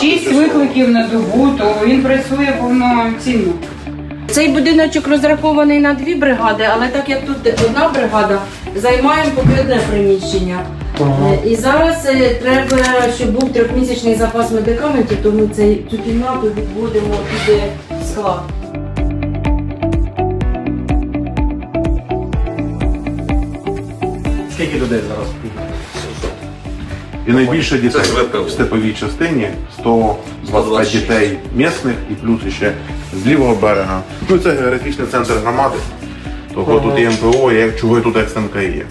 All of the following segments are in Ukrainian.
Шість викликів на добу, то він працює повноцінно. Цей будиночок розрахований на дві бригади, але так як тут одна бригада, займаємо поки одне приміщення. Е, І зараз е, треба, щоб був трьохмісячний запас медикаментів, тому цей, цю кімнату відводимо під е, склад. Скільки людей зараз? І найбільше дітей в степовій частині 125 дітей місних і плюс ще з лівого берега. Ну це географічний центр громади. Того тут і МПО, і чого і тут СНК є.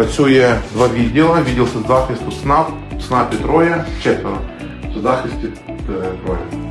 Працює два відділи. Відділ соцзахисту СНАП, в СНАПі троє, четверо. В соцзахисті е, троє.